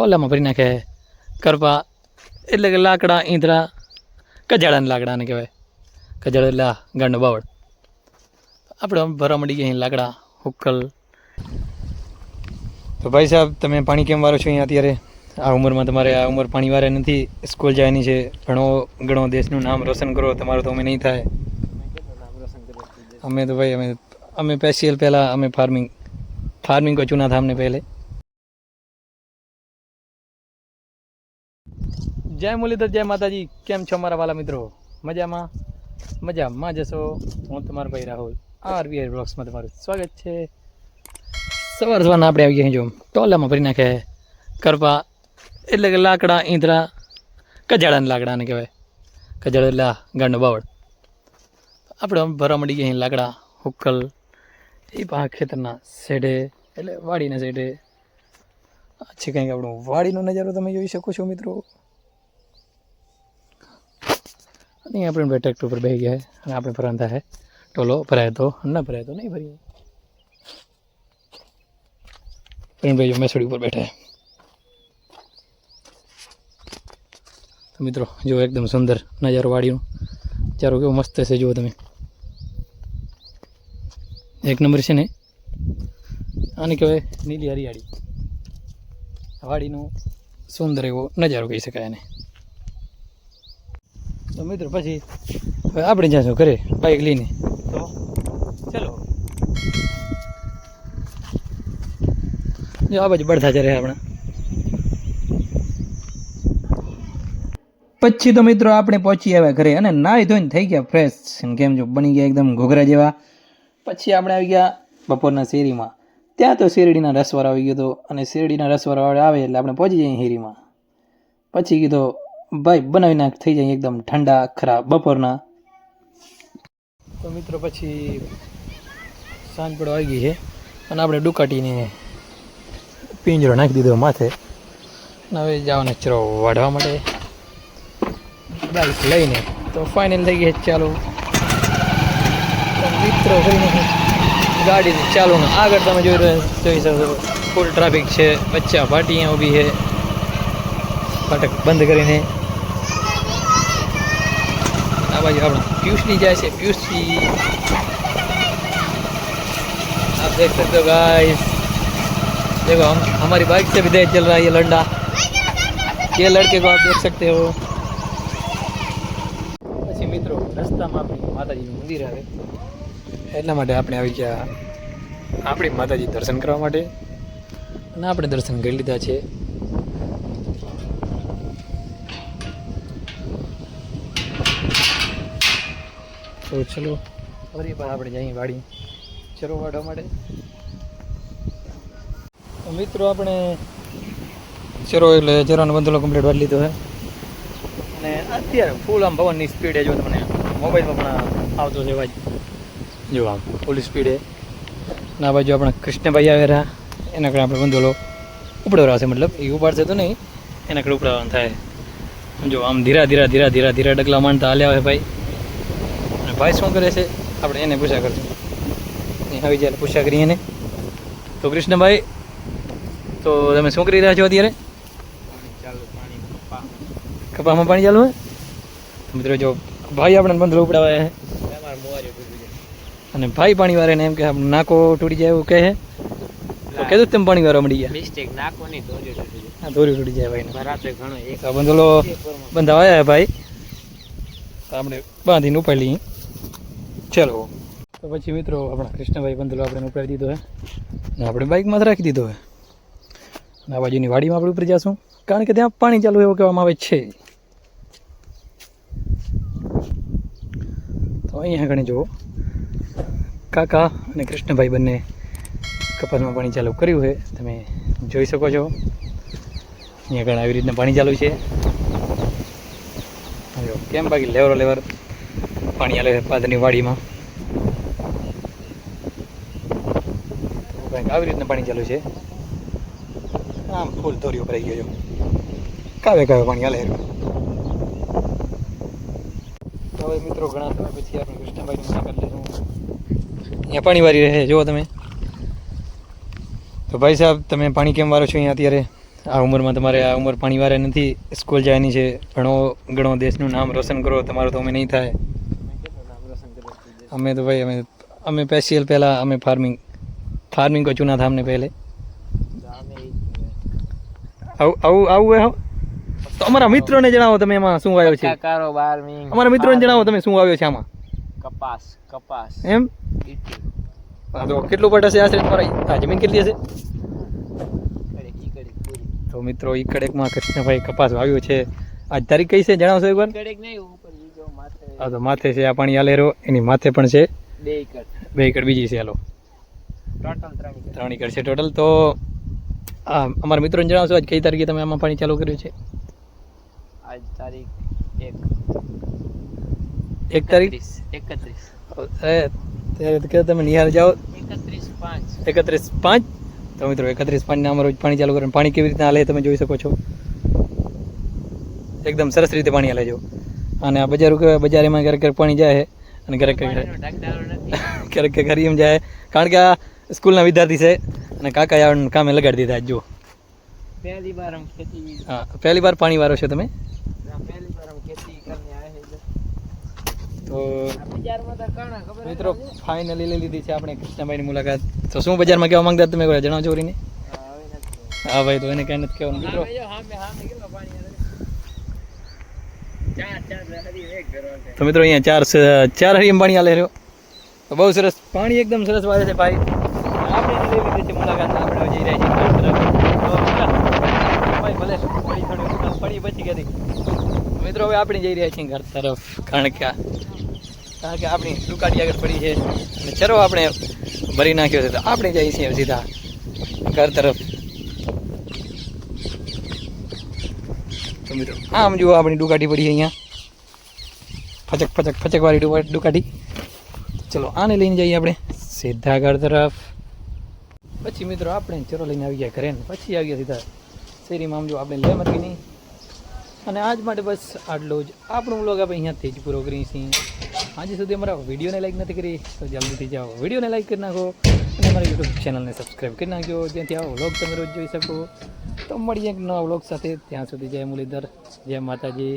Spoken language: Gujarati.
કે ઓલામાં ભરી નાખે. કરપા એટલે કે લાકડા ઈંધરા કજાડાના લાકડાને કહેવાય. કજાડ એટલે ગાંડો બાવળ. આપણે ભરવા મળી ગયા અહીં લાકડા, હુક્કલ. તો ભાઈ સાહેબ, તમે પાણી કેમ વારો છો અહીંયા અત્યારે? આ ઉંમરમાં તમારે આ ઉંમર પાણી વારે નથી, સ્કૂલ જવાની છે. ઘણો ઘણો દેશનું નામ રોશન કરો, તમારું તો અમે નહીં થાય. અમે તો ભાઈ, અમે અમે સ્પેશિયલ પહેલાં અમે ફાર્મિંગ ફાર્મિંગ કો ચુના થા પહેલે. જય મુરલીધર, જય માતાજી. કેમ છો મારા વાલા મિત્રો? મજામાં? મજામાં જશો હું તમારો ભાઈ રાહુલ, આરબીઆઈ બ્લોગ્સમાં તમારું સ્વાગત છે. સવાર સવારના આપણે આવી ગયા જો ટોલામાં ભરી નાખે કરપા, એટલે કે લાકડા, ઈંધરા કજાડાના લાકડાને કહેવાય. કજાડ એટલે ગાંડો બાવળ. આપણે ભરવા મળી ગયા લાકડા, હુક્કલ એ પા ખેતરના શેઢે, એટલે વાડીના શેઢે. છે કંઈક આપણું વાડીનો નજારો તમે જોઈ શકો છો મિત્રો. અને આપણે ટ્રેક્ટર ઉપર બેસી ગયા અને આપણે ભરાતા છે ટોલો ભરાય તો ના ભરાય તો નહીં ભરીએ પ્રવીણભાઈ મેસડી ઉપર બેઠા તો મિત્રો જો એકદમ સુંદર નજારો વાડીનું ચારો કેવો મસ્ત છે જુઓ તમે એક નંબર છે ને આને કહેવાય નીલી હરિયાળી વાડીનો સુંદર એવો નજારો કહી શકાય એને તો મિત્રો પછી હવે આપણે જાશું ઘરે બાઇક લઈને. તો ચલો. જો આ બાજુ બળથા જરે આપણે. પછી તો મિત્રો આપણે પહોંચી આવ્યા ઘરે અને નાહી ધોઈને થઈ ગયા ફ્રેશ કેમ જો બની ગયા એકદમ ઘોઘરા જેવા. પછી આપણે આવી ગયા બપોરના શેરીમાં. ત્યાં તો શેરડીના રસવાળો આવી ગયો હતો અને શેરડીના રસવાળો આવે એટલે આપણે પહોંચી જઈએ હેરીમાં પછી કીધો ભાઈ, બનાવી નાખ, થઈ જાય એકદમ ઠંડા, ખરા, બપોરના. તો મિત્રો, પછી સાંજ પડવા આવી ગઈ છે અને આપણે ડુકાટીને પિંજરો નાખી દીધો માથે હવે જવાનો ચરો વાઢવા માટે. બાઈક લઈને. તો ફાઇનલ થઈ ગઈ ચાલુ. મિત્રો ગાડી ચાલુ આગળ તમે જોઈ જોઈ શકો ફૂલ ટ્રાફિક છે. બચ્ચા અહીંયા ઊભી છે. ફાટક બંધ કરીને. આ બાજુ આપણા પિયુષની જાય છે પિયુષજી आप देख सकते हो गाइस देखो हम हमारी बाइक से भी तेज चल रहा है ये लंडा ये लड़के को आप देख सकते हो પછી મિત્રો રસ્તામાં આપણી માતાજીનું મંદિર આવે એટલા માટે આપણે આવી ગયા આપણી માતાજી દર્શન કરવા માટે અને આપણે દર્શન કરી લીધા છે તો ચલો, ફરી પણ આપણે જઈએ વાડી ચરો વાઢવા માટે મિત્રો આપણે ચરો એટલે ચરોનો બંધલો કમ્પ્લીટ વાળી લીધો છે અને અત્યારે ફૂલ આમ પવનની સ્પીડે જો તમને મોબાઈલમાં પણ આવતો છે અવાજ જો આમ ફૂલ સ્પીડે ના બાજુ આપણા કૃષ્ણભાઈ આવેલા એના કારણે આપણે બંધોલો ઉપડવરાશે, મતલબ એ ઉપાડશે તો નહીં. એના કારણે ઉપડાવવાનું થાય. જો આમ ધીરા ધીરા ધીરા ધીરા ધીરા ડગલા માંડતા હાલ્યા હોય ભાઈ. ભાઈ શું કરે છે? આપણે એને પૂછા કરશું. હવે જ્યારે પૂછા કરીએ એને. તો કૃષ્ણભાઈ તો તમે શું કરી રહ્યા છો અત્યારે? કપામાં પાણી ચાલુ હોય? મિત્રો જો ભાઈ આપણે બંધ ઉપડાવાય છે. અને ભાઈ પાણી વારે એમ કે આપણે નાકો તૂટી જાય એવું કહે છે. તો કીધું તમે પાણી વારવા મળી ગયા. મિસ્ટેક નહીં તૂટી જાય. હા દોરી તૂટી જાય ભાઈને. રાત્રે ઘણો એક બંધલો બંધાવાયા ભાઈ. આપણે બાંધીને ઉપાડી લઈએ. ચલો. તો પછી મિત્રો, આપણા કૃષ્ણભાઈ બંધલો આપણે ઉપાડી દીધો હે. અને આપણે બાઇકમાં જ રાખી દીધો હે. અને આ બાજુની વાડીમાં આપણે ઉપરી જશું. કારણ કે ત્યાં પાણી ચાલુ એવું કહેવામાં આવે છે. તો અહીંયા ઘણી જુઓ. કાકા અને કૃષ્ણભાઈ બંને કપાસમાં પાણી ચાલુ કર્યું છે તમે જોઈ શકો છો. અહીંયા ઘણા આવી રીતના પાણી ચાલુ છે. કેમ બાકી લેવરો લેવર પાણી ચાલે છે પાદરની વાડીમાં? કંઈક આવી રીતના પાણી ચાલુ છે? આમ ફૂલ દોરીઓ ભરાઈ ગયો કાવે કાવે પાણી હાલે તો હવે મિત્રો ઘણા સમય પછી આપણે કૃષ્ણભાઈ મુલાકાત લઈશું અહીંયા પાણી વારી રહે જુઓ તમે. તો ભાઈ સાહેબ તમે પાણી કેમ વારો છો અહીંયા અત્યારે? આ ઉંમરમાં તમારે આ ઉંમર પાણીવાળા નથી. સ્કૂલ જવાની છે. ઘણો ઘણો દેશનું નામ રોશન કરો. તમારું તો અમે નહીં થાય. અમે તો ભાઈ અમે અમે સ્પેશિયલ પહેલાં અમે ફાર્મિંગ ફાર્મિંગ કો ચુના था हमने पहले તો અમે ઈ જ ને. આવું આવું આવું હોય હો? તો અમારા મિત્રોને જણાવો તમે એમાં શું વાવ્યો છે પક્કા કારોબાર મીન અમારા મિત્રોને જણાવો તમે શું વાવ્યો છે આમાં કપાસ કપાસ એમ ઈટી હા, તો કેટલું પટ હશે આશરે તમારા આ જમીન કેટલી હશે કડે ઈ કડે પૂરી તો મિત્રો ઈ કડેકમાં કૃષ્ણભાઈ કપાસ વાવ્યો છે આજ તારીખ કઈ છે જણાવશો એકવાર કડેક નહીં ઉપર બીજો માથે હા તો માથે છે આ પાણી આલેરો એની માથે પણ છે બે એકર બે એકર બીજી છે હાલો ટોટલ ત્રણ એકર છે ટોટલ. તો અમારા મિત્રોને જણાવશો આજ કઈ તારીખે તમે આમાં પાણી ચાલુ કર્યું છે? આજ તારીખ એક. એક તારીખ? એકત્રીસ. ત્યારે તમે નિહાળ જાઓ. એકત્રીસ પાંચ. એકત્રીસ પાંચ? તો મિત્રો એકત્રીસ પાણીના અમારું પાણી ચાલુ કરીને પાણી કેવી રીતના હાલે તમે જોઈ શકો છો. એકદમ સરસ રીતે પાણી હાલે જો. અને આ બજાર કેવાય બજાર એમાં ક્યારેક ક્યારેક પાણી જાય અને ક્યારેક ક્યારેક ક્યારેક ક્યારેક એમ જાય કારણ કે આ સ્કૂલના વિદ્યાર્થી છે અને કાકાએ આવડને કામે લગાડી દીધા જુઓ. પહેલી બાર આમ ખેતી હા પહેલી વાર પાણી વારો છો તમે? પહેલી વાર આમ ખેતી કરીને આવ્યા છે. તો બજારમાં તો કાણા ખબર મિત્રો ફાઇનલી લઈ લીધી છે આપણે કૃષ્ણભાઈની મુલાકાત. તો શું બજારમાં કહેવા માંગતા તમે કોઈ જણાવો ચોરીને હા ભાઈ તો એને કઈ નથી કહેવાનું. મિત્રો તો મિત્રો અહીંયા ચાર ચાર હરિયમ પાણી હાલે રહ્યો. તો બહુ સરસ પાણી એકદમ સરસ વાળે છે ભાઈ. આપણે એને લઈ મુલાકાત આપણે જઈ રહ્યા છીએ તરફ. ભલે પડી થોડી પડી પછી કરી મિત્રો, હવે આપણે જઈ રહ્યા છીએ ઘર તરફ, કારણ કે કારણ કે આપણી દુકાટી આગળ પડી છે. અને ચરો આપણે ભરી નાખ્યો છે, તો આપણે જઈએ છીએ સીધા ઘર તરફ. તો મિત્રો, આમ જુઓ, આપણી દુકાટી પડી અહીંયા. ફચક ફચક ફચક વાળી ડુકા- ડુકાટી ચલો, આને લઈને જઈએ આપણે સીધા ઘર તરફ. પછી મિત્રો આપણે ચરો લઈને આવી ગયા ઘરે પછી આવી ગયા સીધા શેરીમાં. આમ જો આપણે લેમ હતી નહીં અને આજ માટે બસ આટલો જ આપણો વ્લોગ આપણે અહીંયાથી જ પૂરો કરીએ છીએ. આજે સુધી અમારા વિડીયોને લાઈક નથી કરી, તો જલ્દીથી જાઓ. વિડીયોને લાઈક કરી નાખો અને અમારા યુટ્યુબ ચેનલને સબસ્ક્રાઈબ કરી નાખજો જેથી આવો વ્લોગ તમે રોજ જોઈ શકો. તો મળીએ એક નવા વ્લોગ સાથે. ત્યાં સુધી જય મુરલીધર, જય માતાજી.